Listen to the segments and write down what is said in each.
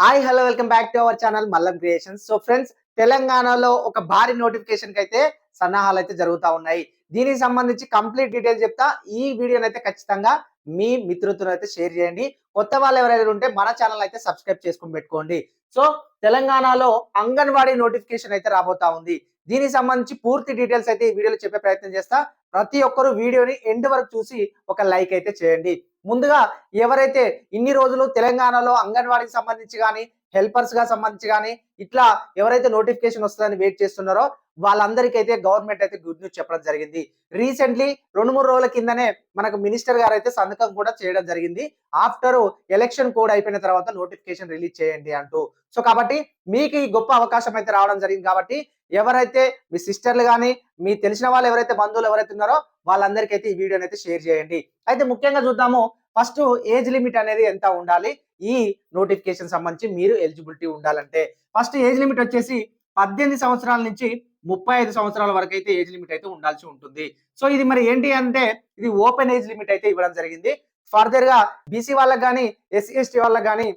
Hi hello welcome back to our channel Mallam creations so friends తెలంగాణలో ఒక భారీ నోటిఫికేషన్కి అయితే సన్నాహాలు అయితే జరుగుతూ ఉన్నాయి. దీనికి సంబంధించి కంప్లీట్ డీటెయిల్స్ చెప్తా. ఈ వీడియోని అయితే ఖచ్చితంగా మీ మిత్రులతో అయితే షేర్ చేయండి. కొత్త వాళ్ళు ఎవరైనా ఉంటే మన ఛానల్ అయితే సబ్స్క్రైబ్ చేసుకుని పెట్టుకోండి. సో తెలంగాణలో అంగన్వాడీ నోటిఫికేషన్ అయితే రాబోతా ఉంది. దీనికి సంబంధించి పూర్తి డీటెయిల్స్ అయితే ఈ వీడియోలో చెప్పే ప్రయత్నం చేస్తా. ప్రతి ఒక్కరు వీడియోని ఎండ్ వరకు చూసి ఒక లైక్ అయితే చేయండి. ముందుగా ఎవరైతే ఇన్ని రోజులు తెలంగాణలో అంగన్వాడీకి సంబంధించి కానీ హెల్పర్స్గా సంబంధించి కానీ ఇట్లా ఎవరైతే నోటిఫికేషన్ వస్తుందని వెయిట్ చేస్తున్నారో వాళ్ళందరికైతే గవర్నమెంట్ అయితే గుడ్ న్యూస్ చెప్పడం జరిగింది. రీసెంట్లీ రెండు మూడు రోజుల కిందనే మనకు మినిస్టర్ గారు అయితే సంతకం కూడా చేయడం జరిగింది. ఆఫ్టర్ ఎలక్షన్ కోడ్ అయిపోయిన తర్వాత నోటిఫికేషన్ రిలీజ్ చేయండి అంటూ. సో కాబట్టి మీకు ఈ గొప్ప అవకాశం అయితే రావడం జరిగింది కాబట్టి ఎవరైతే మీ సిస్టర్లు కానీ మీ తెలిసిన వాళ్ళు ఎవరైతే బంధువులు ఎవరైతే ఉన్నారో వాళ్ళందరికీ అయితే ఈ వీడియోని అయితే షేర్ చేయండి. అయితే ముఖ్యంగా చూద్దాము ఫస్ట్ ఏజ్ లిమిట్ అనేది ఎంత ఉండాలి? ఈ నోటిఫికేషన్ సంబంధించి మీరు ఎలిజిబిలిటీ ఉండాలంటే ఫస్ట్ ఏజ్ లిమిట్ వచ్చేసి పద్దెనిమిది సంవత్సరాల నుంచి ముప్పై ఐదు సంవత్సరాల వరకు అయితే ఏజ్ లిమిట్ అయితే ఉండాల్సి ఉంటుంది. సో ఇది మరి ఏంటి అంటే ఇది ఓపెన్ ఏజ్ లిమిట్ అయితే ఇవ్వడం జరిగింది. ఫర్దర్గా బీసీ వాళ్ళకి కానీ ఎస్సీ ఎస్టీ వాళ్ళకి కానీ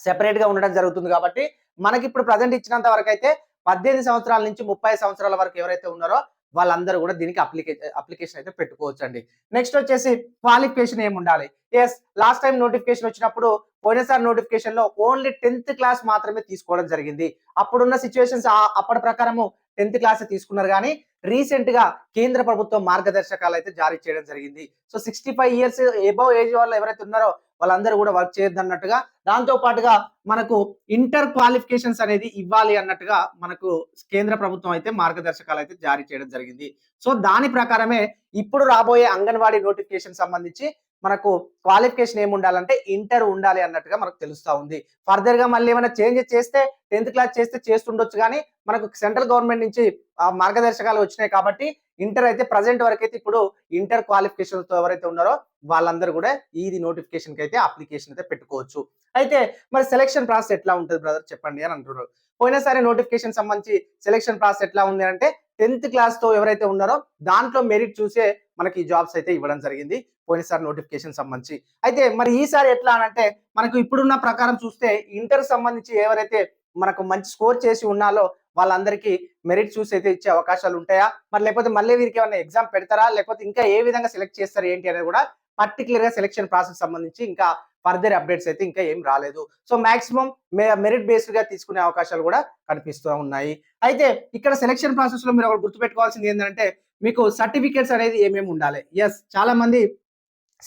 సెపరేట్గా ఉండడం జరుగుతుంది కాబట్టి మనకి ఇప్పుడు ప్రజెంట్ ఇచ్చినంత వరకు అయితే పద్దెనిమిది సంవత్సరాల నుంచి ముప్పై సంవత్సరాల వరకు ఎవరైతే ఉన్నారో వాళ్ళందరూ కూడా దీనికి అప్లికేషన్ అప్లికేషన్ అయితే పెట్టుకోవచ్చు అండి నెక్స్ట్ వచ్చేసి క్వాలిఫికేషన్ ఏమి ఉండాలి ఎస్ లాస్ట్ టైం నోటిఫికేషన్ వచ్చినప్పుడు పోయినసారి నోటిఫికేషన్లో ఓన్లీ టెన్త్ క్లాస్ మాత్రమే తీసుకోవడం జరిగింది. అప్పుడున్న సిచ్యువేషన్స్ అప్పటి ప్రకారము టెన్త్ క్లాస్ తీసుకున్నారు కానీ రీసెంట్గా కేంద్ర ప్రభుత్వం మార్గదర్శకాలు అయితే జారీ చేయడం జరిగింది. So sixty five years above age వాళ్ళు ఎవరైతే ఉన్నారో వాళ్ళందరూ కూడా వర్క్ చేయొద్దు అన్నట్టుగా దాంతో పాటుగా మనకు ఇంటర్ క్వాలిఫికేషన్స్ అనేది ఇవ్వాలి అన్నట్టుగా మనకు కేంద్ర ప్రభుత్వం అయితే మార్గదర్శకాలు అయితే జారీ చేయడం జరిగింది. సో దాని ప్రకారమే ఇప్పుడు రాబోయే అంగన్వాడీ నోటిఫికేషన్ సంబంధించి మనకు క్వాలిఫికేషన్ ఏమి ఉండాలంటే ఇంటర్ ఉండాలి అన్నట్టుగా మనకు తెలుస్తా ఉంది. ఫర్దర్గా మళ్ళీ ఏమైనా చేంజ్ చేస్తే టెన్త్ క్లాస్ చేస్తే చేస్తుండొచ్చు కానీ మనకు సెంట్రల్ గవర్నమెంట్ నుంచి మార్గదర్శకాలు వచ్చినాయి కాబట్టి ఇంటర్ అయితే ప్రజెంట్ వరకు అయితే ఇప్పుడు ఇంటర్ క్వాలిఫికేషన్తో ఎవరైతే ఉన్నారో వాళ్ళందరూ కూడా ఇది నోటిఫికేషన్కి అయితే అప్లికేషన్ అయితే పెట్టుకోవచ్చు. అయితే మరి సెలక్షన్ ప్రాసెస్ ఎట్లా ఉంటుంది బ్రదర్ చెప్పండి అని అంటున్నారు. పోయినసారి నోటిఫికేషన్ సంబంధించి సెలక్షన్ ప్రాసెస్ ఎట్లా ఉంది అంటే టెన్త్ క్లాస్తో ఎవరైతే ఉన్నారో దాంట్లో మెరిట్ చూసే మనకి జాబ్స్ అయితే ఇవ్వడం జరిగింది. పోయినసారి నోటిఫికేషన్ సంబంధించి. అయితే మరి ఈసారి ఎట్లా అని అంటే మనకు ఇప్పుడున్న ప్రకారం చూస్తే ఇంటర్ సంబంధించి ఎవరైతే మనకు మంచి స్కోర్ చేసి ఉన్నాలో వాళ్ళందరికీ మెరిట్ చూసి అయితే ఇచ్చే అవకాశాలు ఉంటాయా? మరి లేకపోతే మళ్ళీ వీరికి ఏమైనా ఎగ్జామ్ పెడతారా? లేకపోతే ఇంకా ఏ విధంగా సెలెక్ట్ చేస్తారు ఏంటి అనేది కూడా పర్టికులర్గా సెలెక్షన్ ప్రాసెస్ సంబంధించి ఇంకా ఫర్దర్ అప్డేట్స్ అయితే ఇంకా ఏం రాలేదు. సో మాక్సిమం మెరిట్ బేస్డ్గా తీసుకునే అవకాశాలు కూడా కనిపిస్తూ ఉన్నాయి. అయితే ఇక్కడ సెలక్షన్ ప్రాసెస్లో మీరు ఒకటి గుర్తుపెట్టుకోవాల్సింది ఏంటంటే మీకు సర్టిఫికేట్స్ అనేది ఏమేమి ఉండాలి? ఎస్ చాలా మంది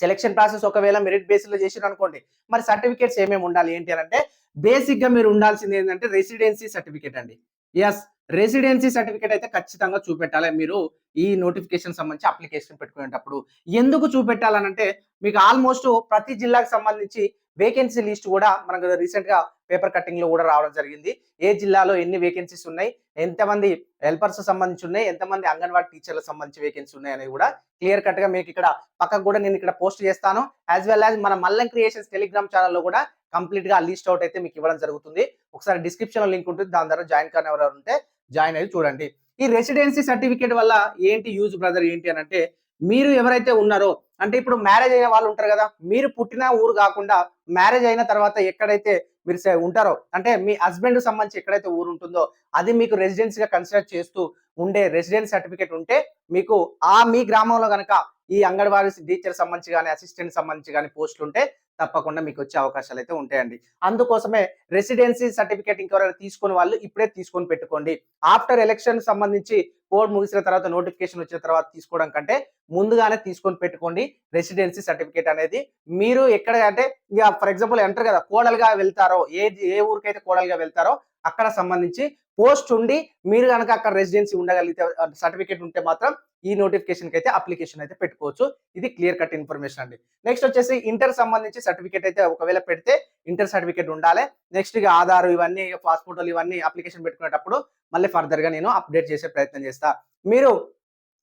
సెలక్షన్ ప్రాసెస్ ఒకవేళ మెరిట్ బేస్లో చేసిన అనుకోండి మరి సర్టిఫికేట్స్ ఏమేమి ఉండాలి? ఏంటి అని అంటే బేసిక్గా మీరు ఉండాల్సింది ఏంటంటే రెసిడెన్సీ సర్టిఫికేట్ అండి. ఎస్ రెసిడెన్సీ సర్టిఫికేట్ అయితే ఖచ్చితంగా చూపెట్టాలి. మీరు ఈ నోటిఫికేషన్ సంబంధించి అప్లికేషన్ పెట్టుకునేటప్పుడు. ఎందుకు చూపెట్టాలనంటే మీకు ఆల్మోస్ట్ ప్రతి జిల్లాకు సంబంధించి వేకెన్సీ లిస్ట్ కూడా మనకు రీసెంట్గా పేపర్ కటింగ్లో కూడా రావడం జరిగింది. ఏ జిల్లాలో ఎన్ని వేకెన్సీస్ ఉన్నాయి? ఎంతమంది హెల్పర్స్ సంబంధించి ఉన్నాయి? ఎంతమంది అంగన్వాడీ టీచర్లకు సంబంధించి వేకెన్సీ ఉన్నాయి అనేది కూడా క్లియర్ కట్గా మీకు ఇక్కడ పక్కకు కూడా నేను ఇక్కడ పోస్ట్ చేస్తాను. యాజ్ వెల్ యాజ్ మన మల్లం క్రియేషన్స్ టెలిగ్రామ్ ఛానల్లో కూడా కంప్లీట్గా లిస్ట్ అవుట్ అయితే మీకు ఇవ్వడం జరుగుతుంది. ఒకసారి డిస్క్రిప్షన్లో లింక్ ఉంటుంది. దాని ద్వారా జాయిన్ కానీ ఎవరు ఉంటే జాయిన్ అయ్యి చూడండి. ఈ రెసిడెన్సీ సర్టిఫికేట్ వల్ల ఏంటి యూజ్ బ్రదర్ ఏంటి అని అంటే మీరు ఎవరైతే ఉన్నారో అంటే ఇప్పుడు మ్యారేజ్ అయిన వాళ్ళు ఉంటారు కదా మీరు పుట్టిన ఊరు కాకుండా మ్యారేజ్ అయిన తర్వాత ఎక్కడైతే మీరు ఉంటారో అంటే మీ హస్బెండ్ సంబంధించి ఎక్కడైతే ఊరు ఉంటుందో అది మీకు రెసిడెన్స్గా కన్సిడర్ చేస్తూ ఉండే రెసిడెన్స్ సర్టిఫికేట్ ఉంటే మీకు ఆ మీ గ్రామంలో కనుక ఈ అంగన్వాడీ టీచర్ సంబంధించి కానీ అసిస్టెంట్ సంబంధించి కానీ పోస్టులు ఉంటే తప్పకుండా మీకు వచ్చే అవకాశాలు అయితే ఉంటాయండి. అందుకోసమే రెసిడెన్సీ సర్టిఫికేట్ ఇంకెవరైనా తీసుకుని వాళ్ళు ఇప్పుడే తీసుకొని పెట్టుకోండి. ఆఫ్టర్ ఎలక్షన్ సంబంధించి కోడ్ ముగిసిన తర్వాత నోటిఫికేషన్ వచ్చిన తర్వాత తీసుకోవడం కంటే ముందుగానే తీసుకొని పెట్టుకోండి రెసిడెన్సీ సర్టిఫికేట్ అనేది. మీరు ఎక్కడ అంటే ఇక ఫర్ ఎగ్జాంపుల్ ఎంటర్ కదా కోడలుగా వెళ్తారో ఏ ఏ ఊరికైతే కోడలుగా వెళ్తారో అక్కడ సంబంధించి పోస్ట్ ఉండి మీరు కనుక అక్కడ రెసిడెన్సీ ఉండగలిగితే సర్టిఫికేట్ ఉంటే మాత్రం ఈ నోటిఫికేషన్కి అయితే అప్లికేషన్ అయితే పెట్టుకోవచ్చు. ఇది క్లియర్ కట్ ఇన్ఫర్మేషన్ అండి. నెక్స్ట్ వచ్చేసి ఇంటర్ సంబంధించి సర్టిఫికేట్ అయితే ఒకవేళ పెడితే ఇంటర్ సర్టిఫికేట్ ఉండాలి. నెక్స్ట్ ఇక ఆధార్ ఇవన్నీ పాస్పోర్ట్ ఇవన్నీ అప్లికేషన్ పెట్టుకునేటప్పుడు మళ్ళీ ఫర్దర్గా నేను అప్డేట్ చేసే ప్రయత్నం చేస్తా. మీరు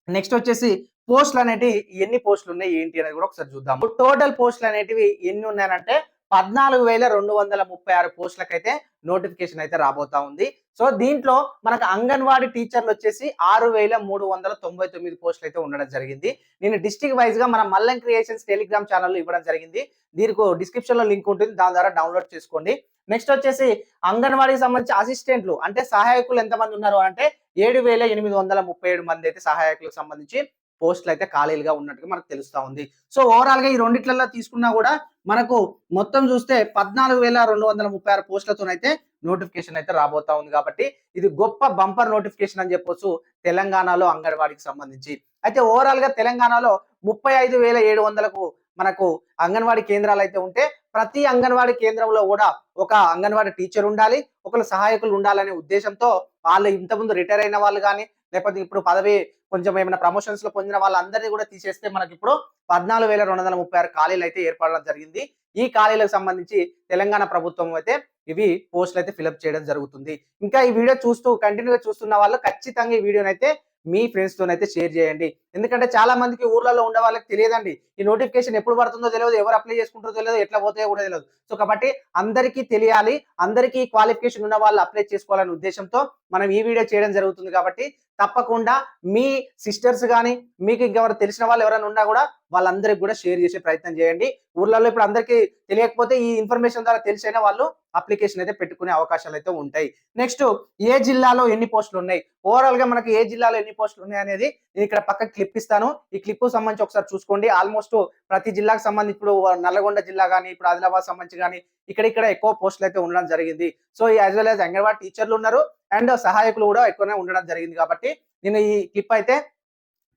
నెక్స్ట్ వచ్చేసి పోస్టులు అనేటివి ఎన్ని పోస్టులు ఉన్నాయి ఏంటి అనేది కూడా ఒకసారి చూద్దాం టోటల్ పోస్టులు అనేటివి ఎన్ని ఉన్నాయంటే పద్నాలుగు వేల రెండు వందల ముప్పై ఆరు పోస్టులకైతే నోటిఫికేషన్ అయితే రాబోతా ఉంది. సో దీంట్లో మనకు అంగన్వాడీ టీచర్లు వచ్చేసి ఆరు వేల మూడు వందల తొంభై తొమ్మిది పోస్టులు అయితే ఉండడం జరిగింది. నేను డిస్టిక్ వైజ్గా మన మల్లం క్రియేషన్స్ టెలిగ్రామ్ ఛానల్ ఇవ్వడం జరిగింది. దీనికి డిస్క్రిప్షన్లో లింక్ ఉంటుంది దాని ద్వారా డౌన్లోడ్ చేసుకోండి. నెక్స్ట్ వచ్చేసి అంగన్వాడీకి సంబంధించి అసిస్టెంట్లు అంటే సహాయకులు ఎంతమంది ఉన్నారు అంటే ఏడు వేల ఎనిమిది వందల ముప్పై ఏడు మంది అయితే సహాయకులకు సంబంధించి పోస్టులు అయితే ఖాళీలుగా ఉన్నట్టుగా మనకు తెలుస్తా ఉంది. సో ఓవరాల్గా ఈ రెండిట్లలో తీసుకున్నా కూడా మనకు మొత్తం చూస్తే పద్నాలుగు వేల రెండు వందల ముప్పై ఆరు పోస్టులతోనైతే నోటిఫికేషన్ అయితే రాబోతా ఉంది కాబట్టి ఇది గొప్ప బంపర్ నోటిఫికేషన్ అని చెప్పొచ్చు తెలంగాణలో అంగన్వాడికి సంబంధించి. అయితే ఓవరాల్గా తెలంగాణలో ముప్పై ఐదు వేల ఏడు వందలకు మనకు అంగన్వాడీ కేంద్రాలు అయితే ఉంటే ప్రతి అంగన్వాడీ కేంద్రంలో కూడా ఒక అంగన్వాడీ టీచర్ ఉండాలి ఒకరు సహాయకులు ఉండాలనే ఉద్దేశంతో వాళ్ళు ఇంతకుముందు రిటైర్ అయిన వాళ్ళు కానీ లేకపోతే ఇప్పుడు పదవి కొంచెం ఏమైనా ప్రమోషన్స్లో పొందిన వాళ్ళందరినీ కూడా తీసేస్తే మనకి ఇప్పుడు పద్నాలుగు వేల రెండు వందల ముప్పై ఆరు ఖాళీలు అయితే ఏర్పడడం జరిగింది. ఈ ఖాళీలకు సంబంధించి తెలంగాణ ప్రభుత్వం అయితే ఇవి పోస్టులు అయితే ఫిలప్ చేయడం జరుగుతుంది. ఇంకా ఈ వీడియో చూస్తూ కంటిన్యూగా చూస్తున్న వాళ్ళు ఖచ్చితంగా ఈ వీడియోనైతే మీ ఫ్రెండ్స్ తోనైతే షేర్ చేయండి. ఎందుకంటే చాలా మందికి ఊర్లలో ఉండే వాళ్ళకి తెలియదండి. ఈ నోటిఫికేషన్ ఎప్పుడు పడుతుందో తెలియదు ఎవరు అప్లై చేసుకుంటారో తెలియదు ఎట్లా పోతాయో కూడా తెలియదు. సో కాబట్టి అందరికీ తెలియాలి అందరికీ క్వాలిఫికేషన్ ఉన్న వాళ్ళు అప్లై చేసుకోవాలనే ఉద్దేశంతో మనం ఈ వీడియో చేయడం జరుగుతుంది కాబట్టి తప్పకుండా మీ సిస్టర్స్ కానీ మీకు ఇంకెవరు తెలిసిన వాళ్ళు ఎవరైనా ఉన్నా కూడా వాళ్ళందరికీ కూడా షేర్ చేసే ప్రయత్నం చేయండి. ఊర్లలో ఇప్పుడు అందరికీ తెలియకపోతే ఈ ఇన్ఫర్మేషన్ ద్వారా తెలిసైనా వాళ్ళు అప్లికేషన్ అయితే పెట్టుకునే అవకాశాలు అయితే ఉంటాయి. నెక్స్ట్ ఏ జిల్లాలో ఎన్ని పోస్టులు ఉన్నాయి? ఓవరాల్గా మనకి ఏ జిల్లాలో ఎన్ని పోస్టులు ఉన్నాయి అనేది ఇక్కడ పక్క క్లిప్ ఇస్తాను. ఈ క్లిప్ సంబంధించి ఒకసారి చూసుకోండి. ఆల్మోస్ట్ ప్రతి జిల్లాకు సంబంధించి ఇప్పుడు నల్లగొండ జిల్లా కానీ ఇప్పుడు ఆదిలాబాద్ సంబంధించి కానీ ఇక్కడ ఇక్కడ ఎక్కువ పోస్టులు అయితే ఉండడం జరిగింది. సో ఈ యాజ్ వెల్ యాజ్ అంగన్వాడీ టీచర్లు ఉన్నారు. అండ్ సహాయకులు కూడా ఎక్కువనే ఉండడం జరిగింది కాబట్టి నేను ఈ క్లిప్ అయితే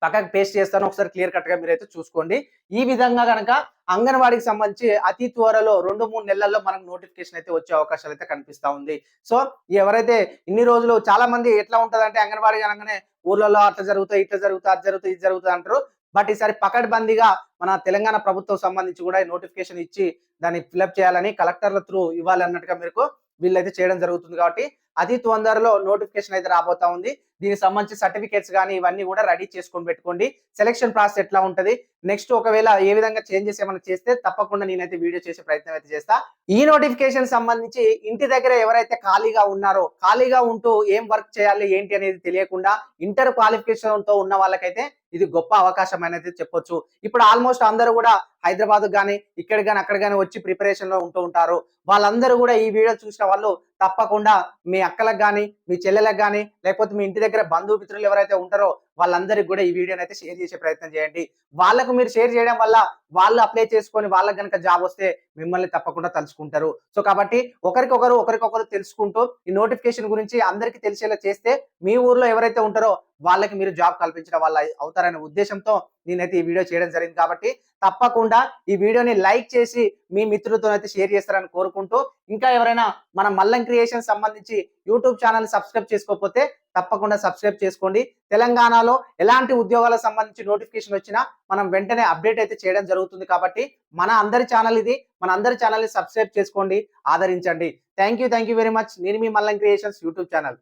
పక్కకు పేస్ట్ చేస్తాను. ఒకసారి క్లియర్ కట్గా మీరైతే చూసుకోండి. ఈ విధంగా కనుక అంగన్వాడికి సంబంధించి అతి త్వరలో రెండు మూడు నెలల్లో మనకు నోటిఫికేషన్ అయితే వచ్చే అవకాశాలు అయితే కనిపిస్తా ఉంది. సో ఎవరైతే ఇన్ని రోజులు చాలా మంది ఎట్లా ఉంటుందంటే అంటే అంగన్వాడి అనగానే ఊర్లలో అట్లా జరుగుతాయి ఇట్లా జరుగుతాయి అది జరుగుతుంది ఇది జరుగుతుంది అంటారు. బట్ ఈసారి పకడ్బందీగా మన తెలంగాణ ప్రభుత్వం సంబంధించి కూడా నోటిఫికేషన్ ఇచ్చి దాన్ని ఫిల్అప్ చేయాలని కలెక్టర్ల త్రూ ఇవ్వాలన్నట్టుగా మీకు వీళ్ళైతే చేయడం జరుగుతుంది కాబట్టి అతి తొందరలో నోటిఫికేషన్ అయితే రాబోతా ఉంది. దీనికి సంబంధించి సర్టిఫికేట్స్ కానీ ఇవన్నీ కూడా రెడీ చేసుకొని పెట్టుకోండి. సెలక్షన్ ప్రాసెస్ ఎట్లా ఉంటది? నెక్స్ట్ ఒకవేళ ఏ విధంగా చేంజెస్ ఏమైనా చేస్తే తప్పకుండా నేనైతే వీడియో చేసే ప్రయత్నం అయితే చేస్తా. ఈ నోటిఫికేషన్ సంబంధించి ఇంటి దగ్గర ఎవరైతే ఖాళీగా ఉన్నారో ఖాళీగా ఉంటూ ఏం వర్క్ చేయాలి ఏంటి అనేది తెలియకుండా ఇంటర్ క్వాలిఫికేషన్తో ఉన్న వాళ్ళకైతే ఇది గొప్ప అవకాశం అనేది చెప్పొచ్చు. ఇప్పుడు ఆల్మోస్ట్ అందరూ కూడా హైదరాబాద్ కానీ ఇక్కడ కానీ అక్కడ కానీ వచ్చి ప్రిపరేషన్లో ఉంటూ ఉంటారు. వాళ్ళందరూ కూడా ఈ వీడియో చూసిన వాళ్ళు తప్పకుండా మీ అక్కలకు కానీ మీ చెల్లెలకు కానీ లేకపోతే మీ ఇంటి దగ్గర బంధువు మిత్రులు ఎవరైతే ఉంటారో వాళ్ళందరికీ కూడా ఈ వీడియోని అయితే షేర్ చేసే ప్రయత్నం చేయండి. వాళ్ళకు మీరు షేర్ చేయడం వల్ల వాళ్ళు అప్లై చేసుకొని వాళ్ళకి కనుక జాబ్ వస్తే మిమ్మల్ని తప్పకుండా తలుచుకుంటారు. సో కాబట్టి ఒకరికొకరు ఒకరికొకరు తెలుసుకుంటూ ఈ నోటిఫికేషన్ గురించి అందరికీ తెలిసేలా చేస్తే మీ ఊర్లో ఎవరైతే ఉంటారో వాళ్ళకి మీరు జాబ్ కల్పించడం వల్ల అవుతారనే ఉద్దేశంతో నేనైతే ఈ వీడియో చేయడం జరిగింది. కాబట్టి తప్పకుండా ఈ వీడియోని లైక్ చేసి మీ మిత్రులతో అయితే షేర్ చేస్తారని కోరుకుంటూ ఇంకా ఎవరైనా మన మల్లం క్రియేషన్ సంబంధించి యూట్యూబ్ ఛానల్ సబ్స్క్రైబ్ చేసుకోకపోతే తప్పకుండా సబ్స్క్రైబ్ చేసుకోండి. తెలంగాణలో ఎలాంటి ఉద్యోగాలకు సంబంధించి నోటిఫికేషన్ వచ్చినా మనం వెంటనే అప్డేట్ అయితే చేయడం జరుగుతుంది కాబట్టి మన అందరి ఛానల్ ఇది. మన అందరి ఛానల్ని సబ్స్క్రైబ్ చేసుకోండి ఆదరించండి. Thank you thank you very much. నేను మీ మల్లం క్రియేషన్స్ యూట్యూబ్ ఛానల్.